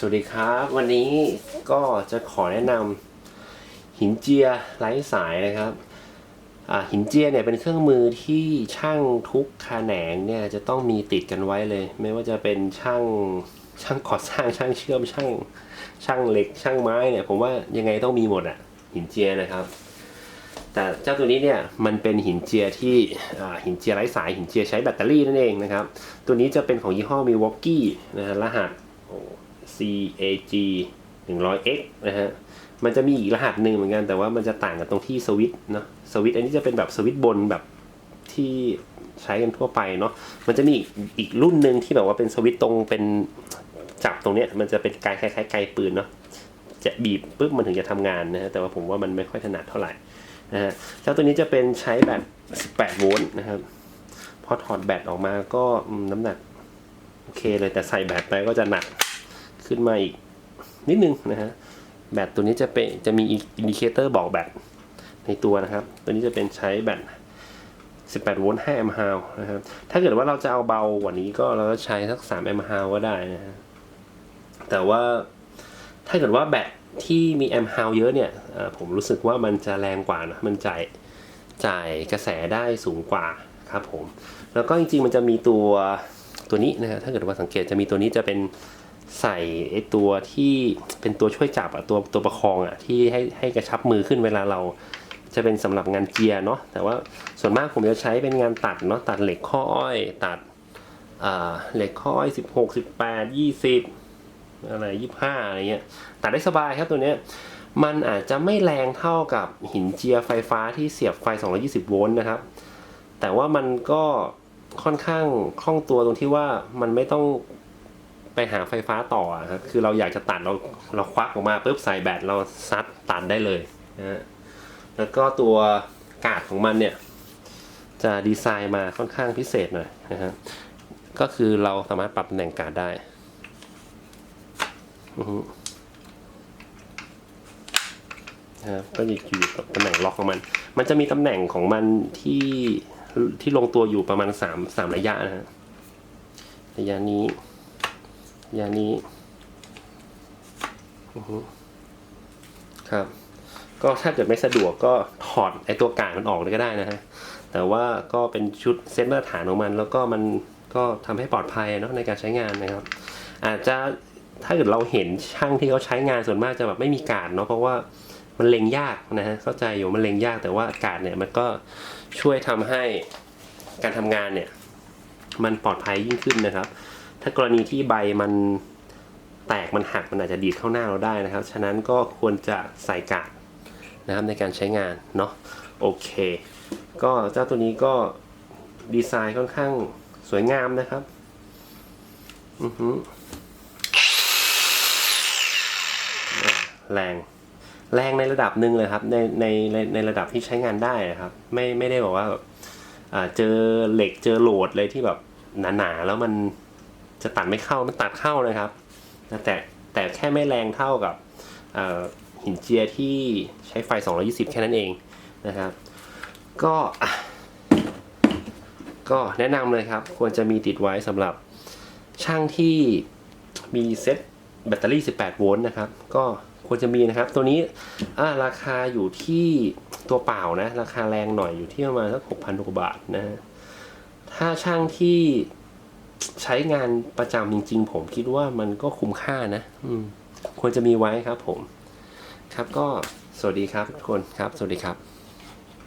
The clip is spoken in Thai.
สวัสดีครับ วันนี้ก็จะขอแนะนำหินเจียไร้สายนะครับหินเจียเนี่ยเป็นเครื่องมือที่ช่างทุกแขนงเนี่ยจะต้องมีติดกันไว้เลย ไม่ว่าจะเป็นช่างช่างก่อสร้างช่างเชื่อมช่างช่างเหล็กช่างไม้เนี่ยผมว่ายังไงต้องมีหมดอะหินเจียนะครับ แต่เจ้าตัวนี้เนี่ยมันเป็นหินเจียที่หินเจียไร้สายหินเจียใช้แบตเตอรี่นั่นเองนะครับ ตัวนี้จะเป็นของยี่ห้อ Milwaukee นะฮะรหัส CAG 100X นะฮะ มันจะมีอีกรหัสหนึ่งเหมือนกันแต่ว่ามันจะต่างกันตรงที่สวิตเนาะ สวิตอันนี้จะเป็นแบบสวิตบนแบบที่ใช้กันทั่วไปเนาะ มันจะมีอีกอีกรุ่นหนึ่งที่แบบว่าเป็นสวิตตรงเป็นจับตรงเนี้ยมันจะเป็นการคล้ายๆไกลปืนเนาะ จะบีบปุ๊บมันถึงจะทำงานนะฮะ แต่ว่าผมว่ามันไม่ค่อยถนัดเท่าไหร่นะฮะ เจ้าตัวนี้จะเป็นใช้แบต18 โวลต์นะครับ พอถอดแบตออกมาก็น้ำหนักโอเคเลยแต่ใส่แบตไปก็จะหนัก ขึ้นมาอีกนิดนึงนะฮะแบตตัวนี้จะเป็นจะมีอินดิเคเตอร์บอกแบตในตัวนะครับ ตัวนี้จะเป็นใช้แบต18โวลต์5แอมป์ฮาวนะครับ ถ้าเกิดว่าเราจะเอาเบากว่านี้ก็เราก็ใช้สัก3แอมป์ฮาวก็ได้นะฮะแต่ว่าถ้าเกิดว่าแบตที่มีแอมป์ฮาวเยอะเนี่ยผมรู้สึกว่ามันจะแรงกว่านะมันจ่ายจ่ายกระแสได้สูงกว่าครับผม แล้วก็จริงๆมันจะมีตัวตัวนี้นะฮะถ้าเกิดว่าสังเกตจะมีตัวนี้จะเป็น ใส่ไอตัวที่เป็นตัวช่วยจับอะตัวตัวประคองอะที่ให้ให้กระชับมือขึ้นเวลาเราจะเป็นสำหรับงานเจียร์เนาะแต่ว่าส่วนมากผมจะใช้เป็นงานตัดเนาะตัดเหล็กข้ออ้อย ตัดเหล็กข้ออ้อยสิบหกสิบแปดยี่สิบอะไรยี่ห้าอะไรเงี้ยตัดได้สบายครับตัวเนี้ยมันอาจจะไม่แรงเท่ากับหินเจียร์ไฟฟ้าที่เสียบไฟ 220 โวลต์นะครับ แต่ว่ามันก็ค่อนข้างคล่องตัวตรงที่ว่ามันไม่ต้อง ไปหาไฟฟ้าต่อครับคือเราอยากจะตัดเราเราควักออกมาปุ๊บใส่แบตเราซัดตัดได้เลยนะฮะแล้วก็ตัวกาดของมันเนี่ย จะดีไซน์มาค่อนข้างพิเศษหน่อยนะฮะก็คือเราสามารถปรับตำแหน่งกาดได้นะครับก็จะอยู่กับตำแหน่งล็อกของมัน มันจะมีตำแหน่งของมันที่ที่ลงตัวอยู่ประมาณสามสามระยะนะฮะระยะนี้ ยานี้อือฮึครับ ก็ถ้าเกิดไม่สะดวกก็ถอดไอตัวกลางมันออกเลยก็ได้นะฮะแต่ว่าก็เป็นชุดเซตมาตรฐานของมัน แล้วก็มันก็ทำให้ปลอดภัยเนาะในการใช้งานนะครับ อาจจะถ้าเกิดเราเห็นช่างที่เขาใช้งานส่วนมากจะแบบไม่มีการดเนาะเพราะว่ามันเล็งยากนะฮะเข้าใจอยู่มันเล็งยากแต่ว่าการดเนี่ยมันก็ช่วยทำให้การทำงานเนี่ย มันปลอดภัยยิ่งขึ้นนะครับ ถ้ากรณีที่ใบมันแตกมันหักมันอาจจะดีดเข้าหน้าเราได้นะครับ ฉะนั้นก็ควรจะใส่กาดนะครับในการใช้งานเนาะโอเค ก็เจ้าตัวนี้ก็ดีไซน์ค่อนข้างสวยงามนะครับอือฮึอะแรงแรงในระดับหนึ่งเลยครับในในในระดับที่ใช้งานได้นะครับ ไม่ไม่ได้บอกว่าแบบอ่าเจอเหล็กเจอโหลดเลยที่แบบหนาๆแล้วมัน จะตัดไม่เข้ามันตัดเข้านะครับ แต่แต่แค่ไม่แรงเท่ากับหินเจียที่ใช้ไฟ 220 แค่นั้นเองนะครับ ก็ก็แนะนำเลยครับ ควรจะมีติดไว้สำหรับช่างที่มีเซ็ตแบตเตอรี่ 18 โวลต์นะครับ ก็ควรจะมีนะครับ ตัวนี้ราคาอยู่ที่ตัวเปล่านะ ราคาแรงหน่อยอยู่ที่ประมาณสัก6,000กว่าบาทนะถ้าช่างที่ ใช้งานประจำจริง ๆ ผมคิดว่ามันก็คุ้มค่านะ อืม ควรจะมีไว้ครับผม ครับก็สวัสดีครับทุกคนครับ สวัสดีครับ